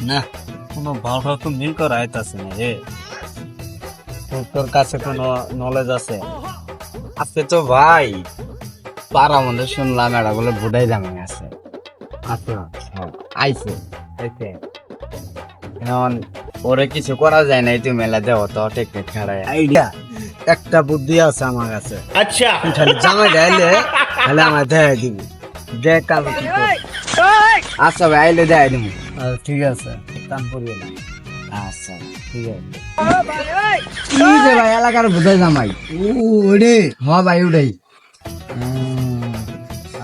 না কোনো ভালো তো মিল করা আইতাছে না রে। তোর কাছে কোনো নলেজ আছে। আছে তো ভাই। পাড়া মধ্যে শুনলাম এটা বলে বুড়াই জামাই আছে। আচ্ছা হ্যাঁ, আইছে আইছে। এখন ওরে কিছু করা যায় না তুই মেলা দেও তো টেকনিক খাড়ায়। আইডিয়া একটা বুদ্ধি আছে আমার কাছে। আচ্ছা। খালি জামাই দেয়াইলে তাহলে আমার দেয় দিবি। দেখ কালো আচ্ছা ভাই আইলে দেয় দিবি ঠিক আছে কাম করিও না। আচ্ছা ঠিক আছে। কি যে ভাই এলাকার বুঝাই জামাই। ও ওরে হ ভাই ওটাই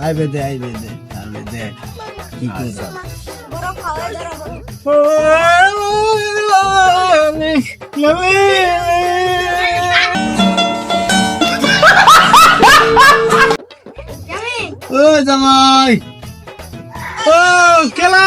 আইবে দে আইবে দে তাহলে দেখ কি করছে ও জামাই। ও কেলা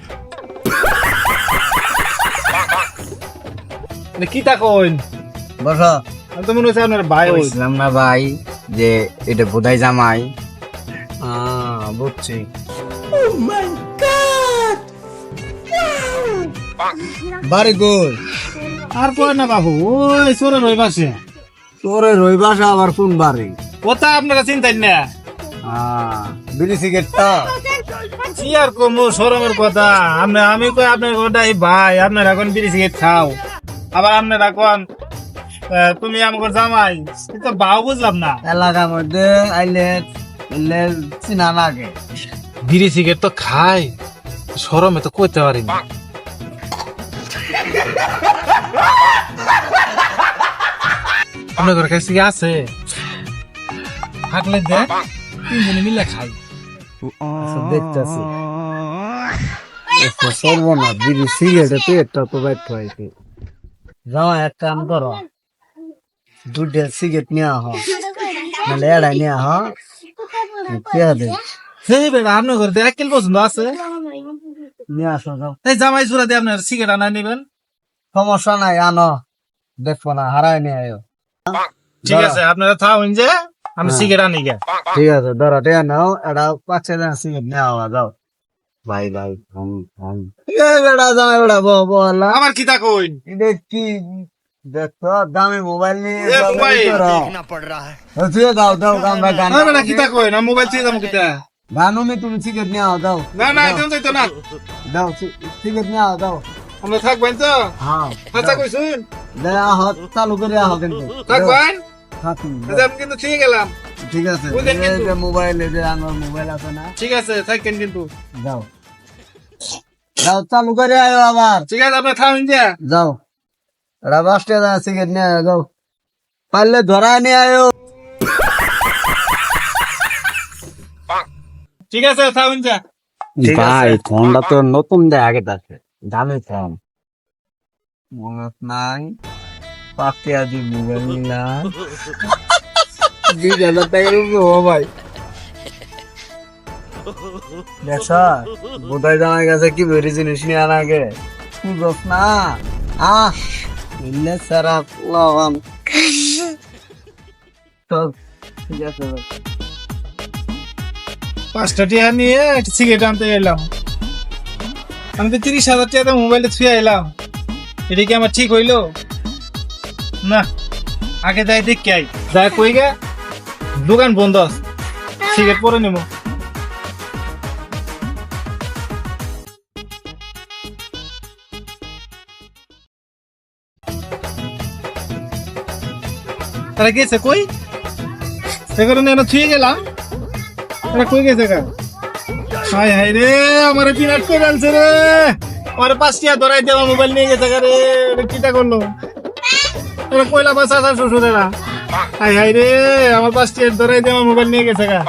হই? কি তা কইন? বস। আমি তো মনে হচ্ছে আপনার ভাই বলছিলাম না ভাই যে এটা বোধাই জামাই। আহ, বুঝছি। বাড়ি গোল আর কয় না বাবু ওই সরে রই পাশে তোরে রই বাসা আবার কোন বাড়ি? ওটা আপনারা চিন্তাই না। আহ, বিড়ি সিগারেটটা? কি আর কমু সরমের কথা। আপনি আমি কই আপনার কথা ভাই আপনার এখন বিড়ি সিগারেট খাও। আবার আপনার আহ, তুমি আমাকে জামাই এটা বাউ বুঝলাম না। এলাকার মধ্যে আইলে চিনা লাগে। বিড়ি সিগারেট তো খাই সরমে তো কইতে পারি না আপনার কাছে কি আছে? থাকলে দেখ তিনজনে মিলে খাই। দেখতেছি। সর্বনা বিড়ি সিগারেটে পেটটা তো বাইট হয়েছে। যাওয়া এক কাম করো। দুটো সিগারেট নেওয়া হ নাহলে এড়াই নেওয়া হ পেয়া দে সেই বেড়া আপনার ঘরে এক কিল পছন্দ আছে। নিয়ে আসো যাও। এই জামাই চূড়া দিয়ে আপনার সিগারেট আনা নিবেন। সমস্যা নাই আনো। দেখব না হারাই নিয়ে আয়ো। ঠিক আছে আপনারা থাকুন যে আমি সিগারেট আনি গে। ঠিক আছে ধরো টেয়া নাও এটা টাকা সিগারেট নেওয়া যাও। ভাই ভাই বেড়া দামে বেড়া বহ বহলা আমার কি কই? দেখছি দেখো দামি মোবাইল নিয়ে দেখনা পড় রা হ্যাঁ তুই দাও দাও গান ভাই গান বেড়া কি কই? না মোবাইল চেয়ে দাম কিতা? গানও মে তুমি সিগারেট নিয়ে আও দাও। না না একদম তো না। দাও সিগারেট নিয়ে আও দাও। আমরা থাকবেন তো। হ্যাঁ, হ্যাঁ হাতা কইছুন দয়া হাত চালু করে আহ কিন্তু। থাকবেন থাকুন হ্যাঁ, আচ্ছা, কিন্তু ঠিক গেলাম। ঠিক আছে মোবাইল এই যে আমার মোবাইল আছে না? ঠিক আছে থাকেন কিন্তু যাও। যাও চালু করে আয়ো আবার। ঠিক আছে আপনার থাকুন যে। যাও। এটা বাসটা যা সিগারেট নিয়ে আয়ো যাও। পারলে ধরা নিয়ে আয়ো। ঠিক আছে থাকুন যে। ভাই ফোনটা তো নতুন দেয় আগে তাকে দামি ফোন। মনে নাই? পাকে আজ মোবাইল নিলাম পাঁচটা টিয়া নিয়ে একটা সিগারেট আনতে এলাম আমি তো তিরিশ হাজার টাকা মোবাইলে ছুঁয়ে এলাম। এটা কি আমার ঠিক হইল? না। আগে যাই দেখ যাই কই গে? দোকান বন্ধ আছে। সিগারেট পরে নেব। তারা গেছে কই? সেখানে এনে ছুঁয়ে গেলাম। তারা কই গেছে গা? হাই হাই রে আমার পিনাট করে আনছে রে। আমার পাঁচটিয়া ধরাই দেওয়া মোবাইল নিয়ে গেছে রে। এটা কিটা করল? এরা কয়লা বাসা শ্বশুরেরা। হাই হাই রে আমার পাঁচটিয়া ধরাই দেওয়া মোবাইল নিয়ে গেছে গা।